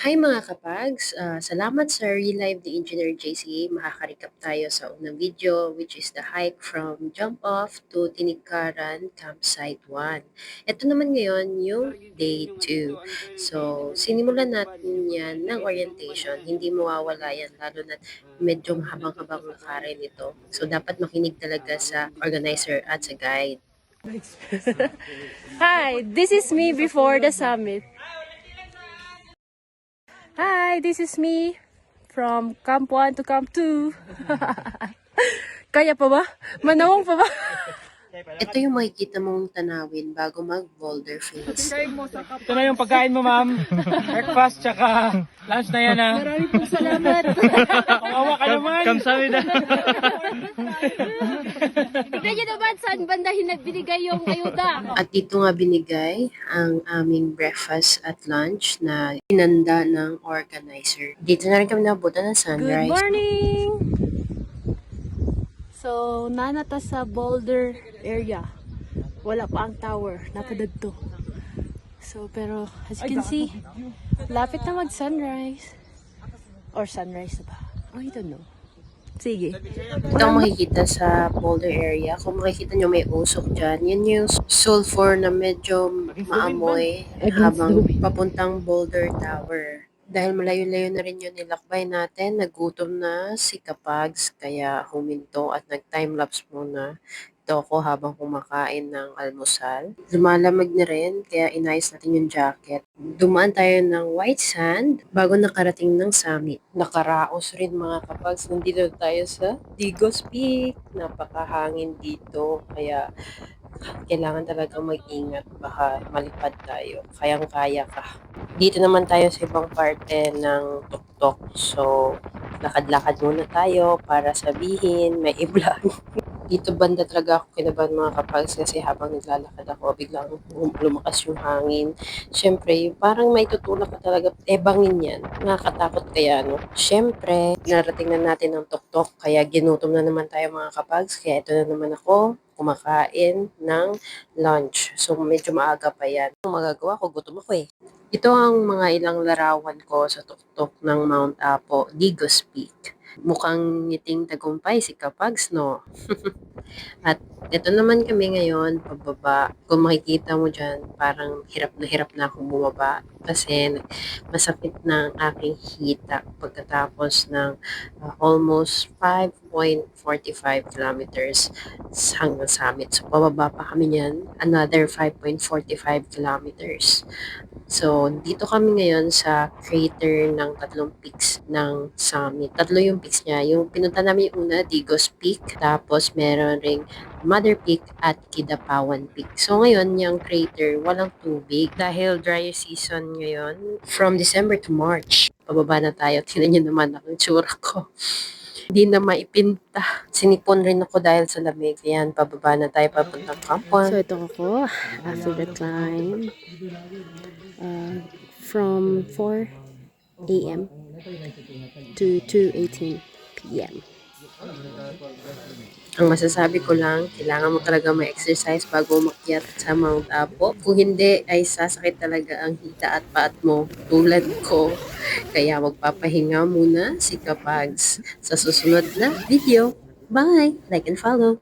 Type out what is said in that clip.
Hi mga kapags! Ah, salamat sa Relive the Engineer JCA. Makaka-recap tayo sa unang video which is the hike from jump off to Tinikaran Campsite 1. Ito naman ngayon yung day 2. So, sinimulan natin yan ng orientation. Hindi mawawala yan lalo na medyo habang-habang lakarin ito. So, dapat makinig talaga sa organizer at sa guide. Hi, this is me before the summit. Hi, this is me from Camp 1 to Camp 2. Kaya pa ba? Manawang pa ba? Ito yung makikita mong tanawin bago mag-boulder face. Ito na yung pagkain mo, ma'am. Breakfast, tsaka lunch na yan, ha. Maraming pong salamat. Kawawa ka naman. Kamsabi na. Saan banda binigay yung ayuda. At dito nga binigay ang aming breakfast at lunch na inanda ng organizer. Dito na rin kami nabutan ng Good sunrise. morning! So, nanata sa Boulder area. Wala pa ang tower. Napadagto. So, pero as you can see, lapit na mag-sunrise. Or sunrise na ba? Oh, I don't know. Sige. Ito ang makikita sa boulder area. Kung makikita nyo may usok dyan, yun yung sulfur na medyo maamoy habang papuntang boulder tower. Dahil malayo-layo na rin yun nilakbay natin, nagutom na si Kapags, kaya huminto at nag-timelapse muna. Ito ako habang kumakain ng almusal. Lumalamig na rin, kaya inayos natin yung jacket. Dumaan tayo ng white sand bago nakarating ng summit. Nakaraos rin mga kapags. Nandito tayo sa Digos Peak. Napakahangin dito, kaya kailangan talaga mag-ingat baka malipad tayo. Kayang-kaya ka. Dito naman tayo sa ibang parte ng tuktok. So, lakad-lakad muna tayo para sabihin, may i-vlog. Dito banda talaga ako kinabahan mga kapags kasi habang naglalakad ako, biglang um- lumakas yung hangin. Siyempre, parang may tutulak ka talaga, ebangin yan. Nakakatakot kaya, no? Siyempre, narating na natin ang tuktok, kaya ginutom na naman tayo mga kapags. Kaya ito na naman ako, kumakain ng lunch. So, medyo maaga pa yan. Ang magagawa ko, gutom ako eh. Ito ang mga ilang larawan ko sa tuktok ng Mount Apo, Digos Peak. Mukhang ngiting tagumpay si Kapags, no? At ito naman kami ngayon, pababa. Kung makikita mo dyan, parang hirap na hirap na akong bumaba kasi masakit na ang aking hita pagkatapos ng uh, almost 5.45 kilometers hanggang summit. So, pababa pa kami niyan, another 5.45 kilometers. So, dito kami ngayon sa crater ng tatlong peaks ng summit. Tatlo yung peaks niya. Yung pinunta namin yung una, Digos Peak. Tapos, meron ring Mother Peak at Kidapawan Peak. So, ngayon, yung crater, walang tubig. Dahil dry season ngayon, from December to March. Pababa na tayo. Tingnan nyo naman ang tsura ko. Hindi na maipinta. Sinipon rin ako dahil sa lamig. Ayan, pababa na tayo papuntang Kampon. So, ito ako after the climb. Uh, from 4 a.m. to 2.18 p.m. Ang masasabi ko lang, kailangan mo talaga may-exercise bago umakyat sa Mount Apo. Kung hindi, ay sasakit talaga ang hita at paat mo tulad ko. Kaya magpapahinga muna si Kapags sa susunod na video. Bye! Like and follow!